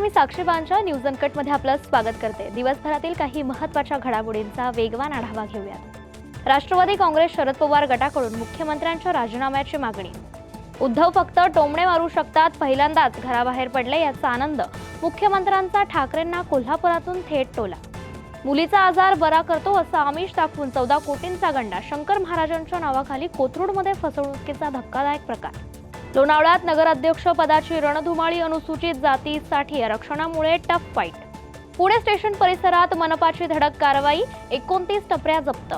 मी सर्वांच्या न्यूज अनकटमध्ये आपलं स्वागत करते. दिवसभरातील काही महत्त्वाच्या घडामोडींचा वेगवान आढावा घेऊयात. राष्ट्रवादी काँग्रेस शरद पवार गटाकडून मुख्यमंत्र्यांच्या राजीनाम्याची मागणी. उद्धव फक्त टोमणे मारू शकतात पहिल्यांदाच घराबाहेर पडले याचा आनंद. मुख्यमंत्र्यांचा ठाकरेंना कोल्हापुरातून थेट टोला. मुलीचा आजार बरा करतो असं आमिष दाखवून चौदा कोटींचा गंडा. शंकर महाराजांच्या नावाखाली कोथरूडमध्ये फसवणुकीचा धक्कादायक प्रकार. लोणावळ्यात नगराध्यक्ष पदाची रणधुमाळी अनुसूचित जातीसाठी आरक्षणामुळे टफ फाईट. पुणे स्टेशन परिसरात मनपाची धडक कारवाई एकोणतीस टपऱ्या जप्त.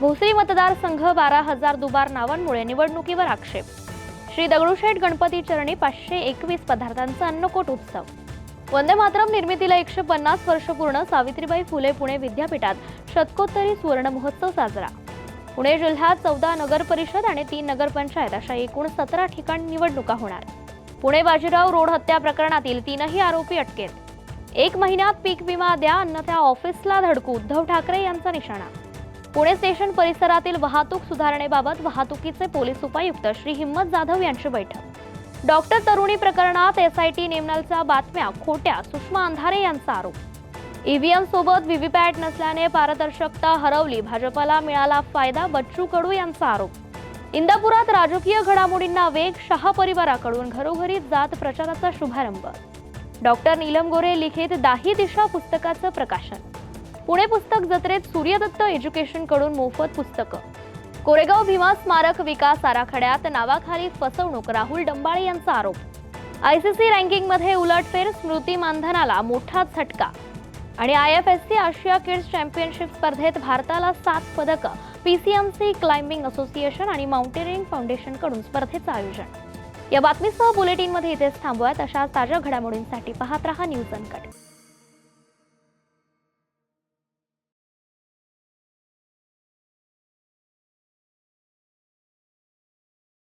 भोसरी मतदारसंघ बारा हजार दुबार नावांमुळे निवडणुकीवर आक्षेप. श्री दगडूशेठ गणपती चरणी पाचशे एकवीस पदार्थांचा अन्नकोट उत्सव. वंदे मातरम निर्मितीला एकशे पन्नास वर्ष पूर्ण सावित्रीबाई फुले पुणे विद्यापीठात शतकोत्तरी सुवर्ण महोत्सव साजरा. पुणे जिल्ह्यात चौदा नगर परिषद आणि तीन नगरपंचायत अशा एकूण सतरा ठिकाणी निवडणुका होणार. पुणे बाजीराव रोड हत्या प्रकरणातील तीनही आरोपी अटकेत. एक महिन्यात पीक विमा द्या अन्यथा ऑफिसला धडकू उद्धव ठाकरे यांचा निशाणा. पुणे स्टेशन परिसरातील वाहतूक सुधारणेबाबत वाहतुकीचे पोलीस उपायुक्त श्री हिम्मत जाधव यांची बैठक. डॉक्टर तरुणी प्रकरणात एसआयटी नेमण्याच्या बातम्या खोट्या सुषमा अंधारे यांचा आरोप. ईव्हीएम सोबत व्हीव्हीपॅट नसल्याने पारदर्शकता हरवली. भाजपला मिळाला फायदा. बच्चू कडू यांचा आरोप. इंदापुरात राजकीय घडामोडींना वेग शहा परिवाराकडून घरोघरी जात प्रचाराचा शुभारंभ. डॉक्टर नीलम गोरे लिखित दाही दिशा पुस्तकाचं प्रकाशन. पुणे पुस्तक जत्रेत सूर्यदत्त एज्युकेशनकडून मोफत पुस्तकं. कोरेगाव भीमा स्मारक विकास आराखड्यात नावाखाली फसवणूक. राहुल डंबाळे यांचा आरोप. आयसीसी रँकिंगमध्ये उलटफेर स्मृती मानधनाला मोठा झटका. आणि आय एफ एस सी आशिया किड्स चॅम्पियनशिप स्पर्धेत भारताला सात पदकं सी क्लाइम्बिंग असोसिएशन आणि माउंटेनिअरिंग फाउंडेशनकडून स्पर्धेचं आयोजन. या बातमीसह बुलेटिनमध्ये इथेच थांबूयात. अशा ताज्या घडामोडींसाठी पाहत रहा न्यूज अनकट